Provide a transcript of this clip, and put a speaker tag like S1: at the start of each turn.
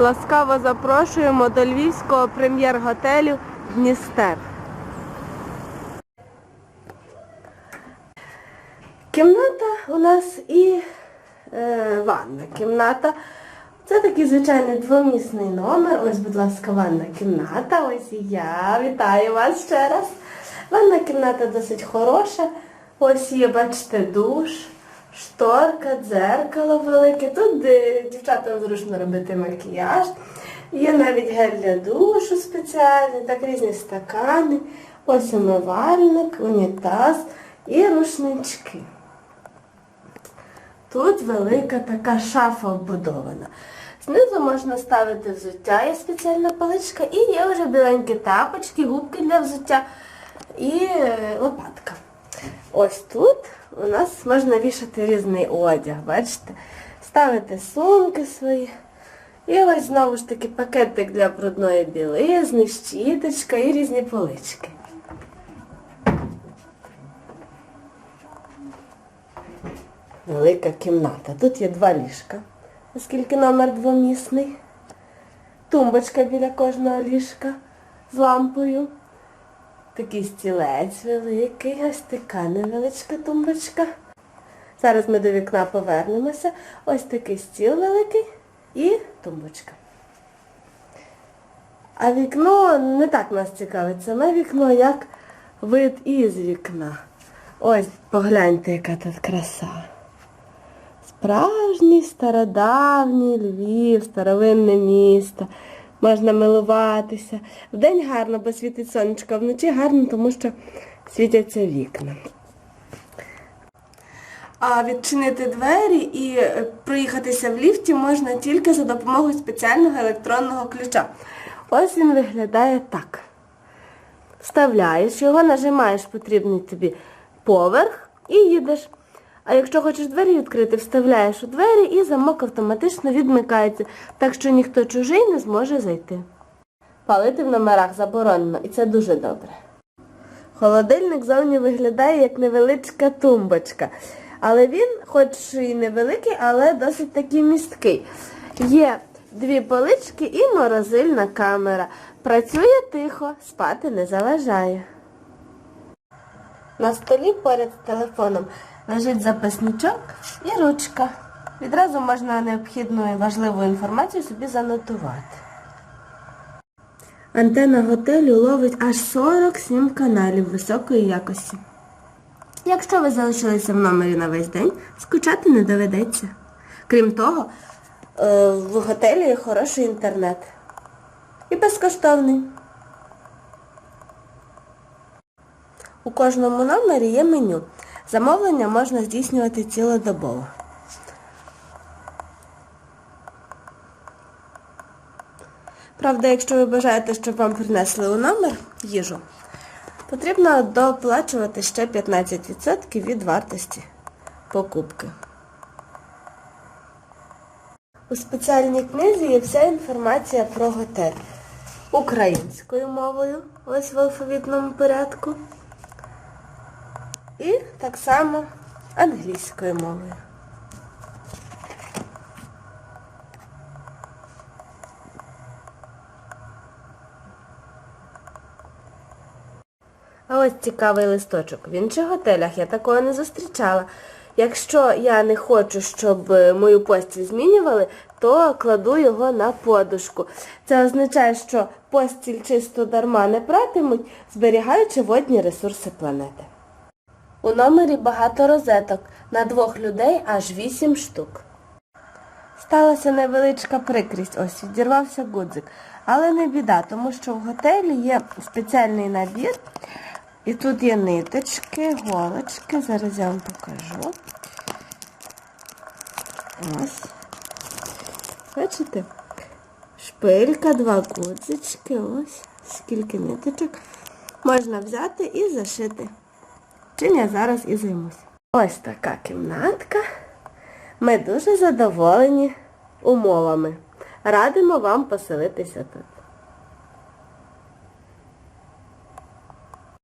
S1: Ласкаво запрошуємо до львівського прем'єр-готелю Дністер. Кімната у нас і е, ванна кімната. Це такий звичайний двомісний номер. Ось, будь ласка, ванна кімната. Ось я. Вітаю вас ще раз. Ванна кімната досить хороша. Ось є, бачите, душ, шторка, дзеркало велике. Тут дівчатам зручно робити макіяж. Є навіть гель для душу спеціальний, так різні стакани. Ось умивальник, унітаз і рушнички. Тут велика така шафа вбудована. Знизу можна ставити взуття, є спеціальна паличка, і є вже біленькі тапочки, губки для взуття і е, лопатка. Ось тут у нас можна вішати різний одяг, бачите? Ставити сумки свої. І ось знову ж таки пакетик для брудної білизни, щіточка і різні полички. Велика кімната. Тут є два ліжка, оскільки номер двомісний. Тумбочка біля кожного ліжка з лампою. Такий стілець великий, ось така невеличка тумбочка. Зараз ми до вікна повернемося. Ось такий стіл великий і тумбочка. А вікно не так нас цікавить. Саме вікно, як вид із вікна. Ось погляньте, яка тут краса. Справжній стародавній Львів, старовинне місто. Можна милуватися. Вдень гарно, бо світить сонечко, а вночі гарно, тому що світяться вікна. А відчинити двері і е, проїхатися в ліфті можна тільки за допомогою спеціального електронного ключа. Ось він виглядає так. Вставляєш його, нажимаєш потрібний тобі поверх і їдеш. А якщо хочеш двері відкрити, вставляєш у двері і замок автоматично відмикається, так що ніхто чужий не зможе зайти. Палити в номерах заборонено, і це дуже добре. Холодильник зовні виглядає як невеличка тумбочка. Але він, хоч і невеликий, але досить такий місткий. Є дві полички і морозильна камера. Працює тихо, спати не заважає. На столі поряд з телефоном лежить записничок і ручка. Відразу можна необхідну і важливу інформацію собі занотувати. Антена готелю ловить аж 47 каналів високої якості. Якщо ви залишилися в номері на весь день, скучати не доведеться. Крім того, е, в готелі є хороший інтернет. І безкоштовний. У кожному номері є меню. Замовлення можна здійснювати цілодобово. Правда, якщо ви бажаєте, щоб вам принесли у номер їжу, потрібно доплачувати ще 15% від вартості покупки. У спеціальній книзі є вся інформація про готель. Українською мовою, ось в алфавітному порядку. І так само англійською мовою. А ось цікавий листочок. В інших готелях я такого не зустрічала. Якщо я не хочу, щоб е, мою постіль змінювали, то кладу його на подушку. Це означає, що постіль чисто дарма не братимуть, зберігаючи водні ресурси планети. У номері багато розеток, на двох людей аж вісім штук. Сталася невеличка прикрість, ось відірвався гудзик. Але не біда, тому що в готелі є спеціальний набір. І тут є ниточки, голочки, зараз я вам покажу. Ось. Бачите? Шпилька, два гудзички, ось, скільки ниточок. Можна взяти і зашити. Чим я зараз і займусь. Ось така кімнатка. Ми дуже задоволені умовами. Радимо вам поселитися тут.